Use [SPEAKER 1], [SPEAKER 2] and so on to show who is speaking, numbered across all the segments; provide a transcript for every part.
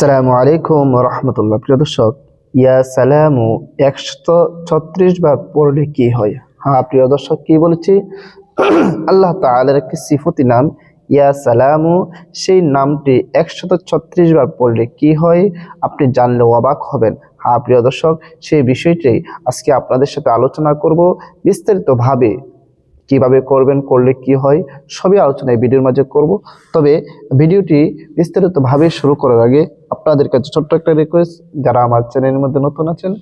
[SPEAKER 1] আসসালামু আলাইকুম রহমতুল্লাহ। প্রিয় দর্শক, ইয়া সালামু, একশো ছত্রিশ বার পড়লে কি হয়? হ্যাঁ প্রিয় দর্শক, কি বলেছি? আল্লাহ তাআলার একটি সিফতি নাম, ইয়া সালামু, সেই নামটি একশত ছত্রিশ বার পড়লে কি হয়? আপনি জানলে অবাক হবেন। হ্যাঁ প্রিয় দর্শক, সেই বিষয়টি আজকে আপনাদের সাথে আলোচনা করব বিস্তারিতভাবে। কীভাবে করবেন, করলে কি হয়, সবই আলোচনা এই ভিডিওর মাঝে করব। তবে ভিডিওটি বিস্তারিতভাবে শুরু করার আগে আপনাদের কাছে ছোট্ট একটা রিকোয়েস্ট যারা আমার চ্যানেলের মধ্যে নতুন আছেন,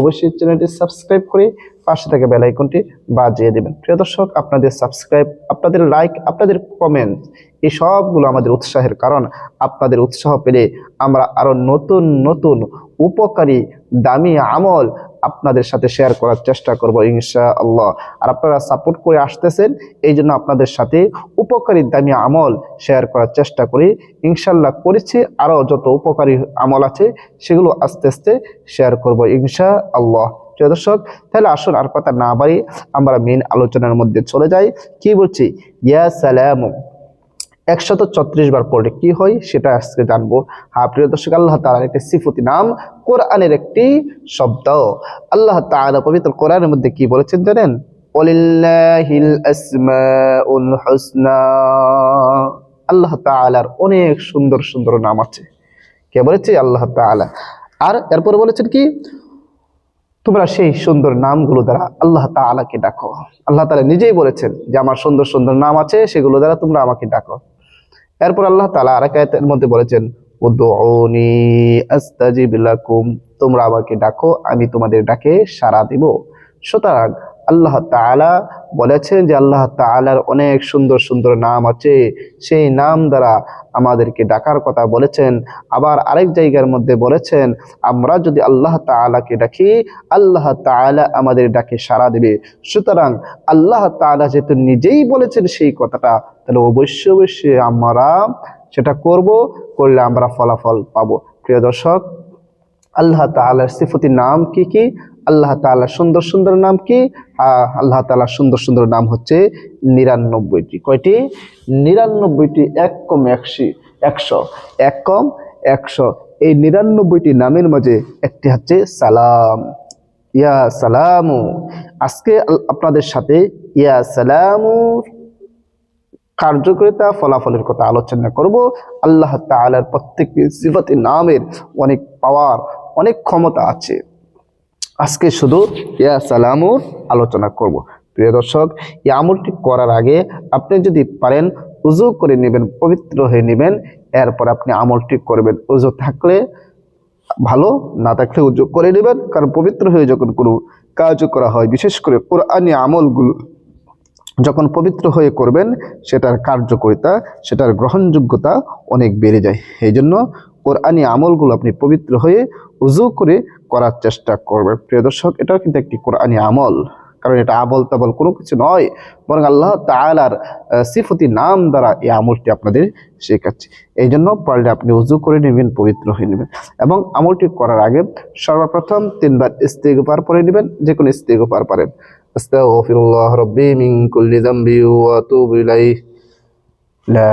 [SPEAKER 1] অবশ্যই চ্যানেলটি সাবস্ক্রাইব করে পাশে থেকে বেল আইকনটি বাজিয়ে দেবেন। প্রিয় দর্শক, আপনাদের সাবস্ক্রাইব আপনাদের লাইক আপনাদের কমেন্ট এই সবগুলো আমাদের উৎসাহের কারণ। আপনাদের উৎসাহ পেলে আমরা আরও নতুন নতুন, উপকারী, দামি আমল আপনাদের সাথে শেয়ার করার চেষ্টা করব ইনশা আল্লাহ আর আপনারা সাপোর্ট করে আসতেছেন, এই জন্য আপনাদের সাথে উপকারী দামি আমল শেয়ার করার চেষ্টা করি। ইনশাল্লাহ করেছি আরও যত উপকারী আমল আছে, সেগুলো আস্তে আস্তে শেয়ার করব ইনশা আল্লাহ প্রিয় দর্শক, তাহলে আসুন আর কথা না বাড়ি আমরা মেন আলোচনার মধ্যে চলে যাই। কি বলছি? ইয়া সালাম একশত ছত্রিশ বার পড়লে কি হয়? সেটা আজকে জানব। হ্যাঁ প্রিয় দর্শক, আল্লাহ তাআলার একটি সিফতি নাম, কোরআনের একটি শব্দ। আল্লাহ তাআলা পবিত্র কোরআনের মধ্যে কি বলেছেন জানেন? আল্লাহ তাআলার অনেক সুন্দর সুন্দর নাম আছে। কে বলেছে? আল্লাহ তাআলা। আর এরপরে বলেছেন কি? তোমরা সেই সুন্দর নামগুলো দ্বারা আল্লাহ তাআলাকে ডাকো। আল্লাহ তাআলা নিজেই বলেছেন যে, আমার সুন্দর সুন্দর নাম আছে, সেগুলো দ্বারা তোমরা আমাকে ডাকো। এরপর আল্লাহ তাআলা আরেক আয়াতের মধ্যে বলেছেন তোমরা আমাকে ডাকো, আমি তোমাদের ডাকে সাড়া দিব। সুতরাং আল্লাহ তাআলা বলেছেন যে আল্লাহ তাআলার অনেক সুন্দর সুন্দর নাম আছে। সেই নাম দ্বারা আমাদেরকে ডাকার কথা বলেছেন। আবার আরেক জায়গার মধ্যে বলেছেন, আমরা যদি আল্লাহ তাআলাকে ডাকি, আল্লাহ তাআলা আমাদের ডাকে সাড়া দেবে। সুতরাং আল্লাহ তাআলা যেহেতু নিজেই বলেছেন সেই কথাটা তাহলে অবশ্যই অবশ্যই আমরা সেটা করব, করলে আমরা ফলাফল পাবো। প্রিয় দর্শক, আল্লাহ তাআলার সিফতির নাম কি কি? আল্লাহ তাআলার সুন্দর সুন্দর নাম কি? আল্লাহ তাআলার সুন্দর সুন্দর নাম হচ্ছে নিরানব্বইটি। কয়টি? নিরানব্বইটি এক কম একশি, একশো, এক কম একশো। এই নিরানব্বইটি নামের মাঝে একটি হচ্ছে সালাম। ইয়া সালামু। আজকে আপনাদের সাথে ইয়া সালামু কার্যকরিতা ফলাফলের কথা আলোচনা করব। আল্লাহ তাআলার প্রত্যেকটি সিফাতি নামের অনেক পাওয়ার, অনেক ক্ষমতা আছে। আজকে শুধু ইয়া সালামুর আলোচনা করব। প্রিয় দর্শক, এই আমলটি করার আগে আপনি যদি পারেন উজু করে নেবেন, পবিত্র হয়ে নেবেন, এরপর আপনি আমলটি করবেন। উজু থাকলে ভালো, না থাকলে উজু করে নেবেন। কারণ পবিত্র হয়ে যখন কোনো কাজ করা হয়, বিশেষ করে কোরআনী আমলগুলো যখন পবিত্র হয়ে করবেন, সেটার কার্যকরিতা, সেটার গ্রহণযোগ্যতা অনেক বেড়ে যায়। এই জন্য কোরআনি আমলগুলো আপনি পবিত্র হয়ে উজু করে করার চেষ্টা করবেন। প্রিয় দর্শক, এটাও কিন্তু একটি কোরআনি আমল। কারণ এটা আবল তাবল কোনো কিছু নয়, বরং আল্লাহ তালার সিফতি নাম দ্বারা এই আমলটি আপনাদের শেখাচ্ছে। এই জন্য পারলে আপনি উজু করে নেবেন, পবিত্র হয়ে নেবেন এবং আমলটি করার আগে সর্বপ্রথম তিনবার ইস্তেগফার পরে নেবেন যে কোনো ইস্তেগফার পারেন। আস্তাগফিরুল্লাহ রব্বি মিন কুল্লি যামবি ওয়া আতুবু ইলাইহি। লা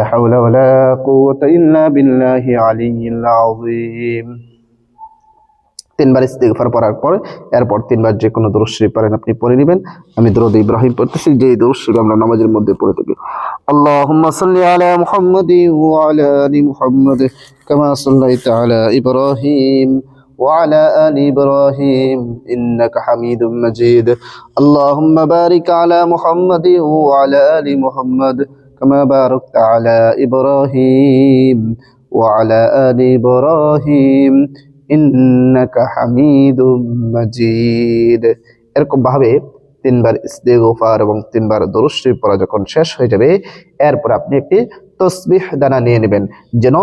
[SPEAKER 1] তিনবার ইস্তেগফার পড়ার পর এরপর তিনবার যে কোনো দরুদ শরীফ পারেন আপনি পড়ে নেবেন আমি দরুদ ইব্রাহিম পড়তেছি যে দরুদ শরীফ আমরা নামাজের মধ্যে পড়ে থাকি আল্লাহুম্মা সাল্লি আলা মুহাম্মাদি ওয়া আলা আলি মুহাম্মাদ কামা সাল্লাইতা আলা ইব্রাহিম وعلى آل إبراهيم إنك حميد مجيد اللهم بارك على محمد وعلى آل محمد كما باركت على إبراهيم وعلى آل إبراهيم ইন্নাকা হামিদুম মাজিদ। এরকম ভাবে তিনবার ইস্তেগফার এবং তিনবার দরুদ শরীফ পড়া যখন শেষ হয়ে যাবে, এরপর আপনি একটি তসবিহ দানা নিয়ে নেবেন, যেন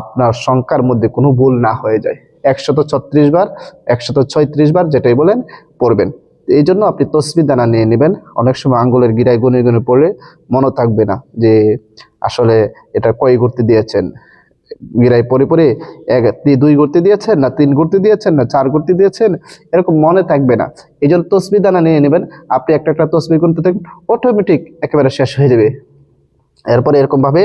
[SPEAKER 1] আপনার সংখ্যার মধ্যে কোনো ভুল না হয়ে যায়। একশত ছত্রিশ বার, একশত ছয়ত্রিশ বার যেটাই বলেন, পড়বেন। এই জন্য আপনি তসবি দানা নিয়ে নেবেন। অনেক সময় আঙ্গুলের গিরায় গুনে গুনে পড়লে মনে থাকবে না যে আসলে এটা কয় ঘুরতে দিয়েছেন। গিরায় পরে পরে এক দুই করতে দিয়েছেন, না তিন করতে দিয়েছেন, না চার করতে দিয়েছেন, এরকম মনে থাকবে না। এই জন্য তসবি দানা নিয়ে নেবেন, আপনি একটা একটা তসবি করতে থাকবেন অটোমেটিক একেবারে শেষ হয়ে যাবে। এরপরে এরকমভাবে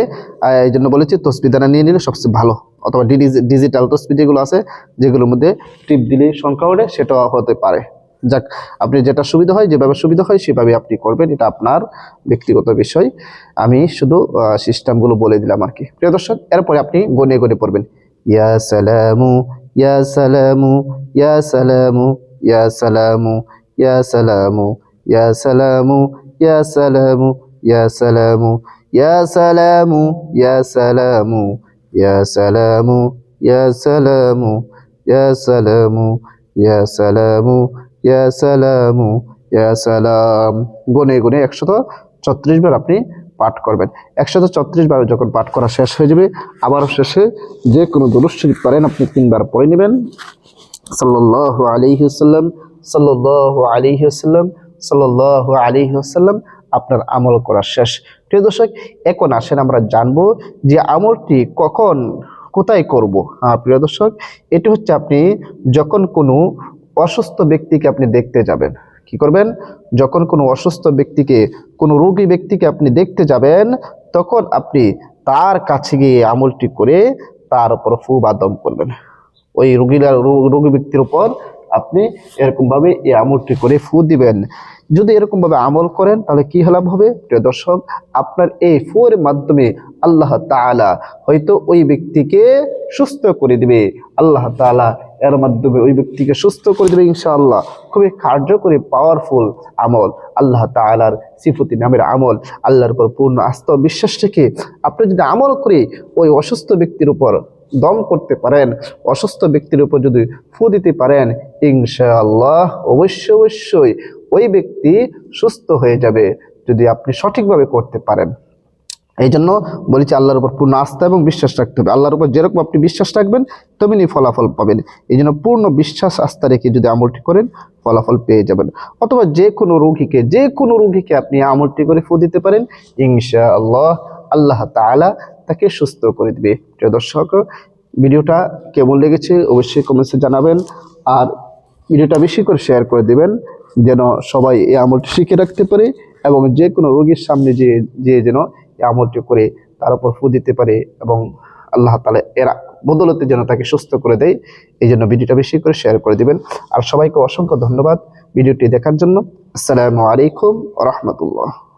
[SPEAKER 1] এই জন্য বলেছি তসবিদানা নিয়ে নিলে সবচেয়ে ভালো, অথবা ডিজিটাল তসবি যেগুলো আছে, যেগুলোর মধ্যে টিপ দিলে সংখ্যা ওঠে, সেটাও হতে পারে। যাক আপনি যেটা সুবিধা হয় যেভাবে সুবিধা হয় সেভাবে আপনি করবেন এটা আপনার ব্যক্তিগত বিষয় আমি শুধু সিস্টেমগুলো বলে দিলাম আর কি প্রিয় দর্শক এরপরে আপনি গনে গনে পড়বেন ইয়া সালামু ইয়া সালামু ইয়া সালামু ইয়া সালামু ইয়া সালামু ইয়া সালামু ইয়া সালামু ইয়া সালামু ইয়া সালামু ইয়া সালামু ইয়া সালামু ইয়া সালামু ইয়া সালামু ইয়া সালামু ইয়া সালামু, ইয়া সালাম। গুনে গুনে একশত ছত্রিশ বার আপনি পাঠ করবেন। একশত ছত্রিশ বার যখন পাঠ করা শেষ হয়ে যাবে, আবার শেষে যে কোনো শরীফ পারেন, আপনি তিনবার পড়ে নেবেন। সাল্লাল্লাহু আলাইহি ওয়াসাল্লাম, সাল্লাল্লাহু আলাইহি ওয়াসাল্লাম, আপনার আমল করা শেষ। প্রিয় দর্শক, এখন আসেন আমরা জানব যে আমলটি কখন, কোথায় করব। হ্যাঁ প্রিয় দর্শক, এটি হচ্ছে আপনি যখন কোনো অসুস্থ ব্যক্তিকে আপনি দেখতে যাবেন। কি করবেন? যখন কোনো অসুস্থ ব্যক্তিকে, কোনো রোগী ব্যক্তিকে আপনি দেখতে যাবেন, তখন আপনি তার কাছে গিয়ে আমলটি করে তার উপর ফু বাদম করবেন। ওই রোগীরা, রোগী ব্যক্তির উপর আপনি এরকমভাবে এই আমলটি করে ফু দিবেন। যদি এরকমভাবে আমল করেন, তাহলে কি লাভ হবে? প্রিয় দর্শক, আপনার এই ফুয়ের মাধ্যমে আল্লাহ তাআলা হয়তো ওই ব্যক্তিকে সুস্থ করে দিবে। আল্লাহ তাআলা এর মাধ্যমে ওই ব্যক্তিকে সুস্থ করে দেবে ইনশাআল্লাহ। খুবই কার্যকরী পাওয়ারফুল আমল। আল্লাহ তাআলার সিফতি নামের আমল, আল্লাহর উপর পূর্ণ আস্থা বিশ্বাস রেখে আপনি যদি আমল করে ওই অসুস্থ ব্যক্তির উপর দম করতে পারেন, অসুস্থ ব্যক্তির উপর যদি ফু দিতে পারেন, ইনশাআল্লাহ অবশ্যই অবশ্যই ওই ব্যক্তি সুস্থ হয়ে যাবে যদি আপনি সঠিকভাবে করতে পারেন। এই জন্য বলেছি আল্লাহর উপর পূর্ণ আস্থা এবং বিশ্বাস রাখতে হবে। আল্লাহর উপর যেরকম আপনি বিশ্বাস রাখবেন, তেমনি ফলাফল পাবেন। এই জন্য পূর্ণ বিশ্বাস, আস্থা রেখে যদি আমলটি করেন, ফলাফল পেয়ে যাবেন। অথবা যে কোনো রোগীকে, যে কোনো রোগীকে আপনি আমলটি করে ফু দিতে পারেন ইনশা আল্লাহ আল্লাহ তাআলা তাকে সুস্থ করে দিবে। প্রিয় দর্শক, ভিডিওটা কেমন লেগেছে অবশ্যই কমেন্টসে জানাবেন। আর ভিডিওটা বেশি করে শেয়ার করে দিবেন। যেন সবাই এই আমলটি শিখে রাখতে পারে এবং যে কোনো রোগীর সামনে যে যে যেন এই আমলটি করে তার উপর ফু দিতে পারে এবং আল্লাহ তালা এরা বদলতে যেন তাকে সুস্থ করে দেয়, এই জন্য ভিডিওটা বেশি করে শেয়ার করে দিবেন। আর সবাইকে অসংখ্য ধন্যবাদ ভিডিওটি দেখার জন্য। আসসালামু আলাইকুম রহমতুল্লাহ।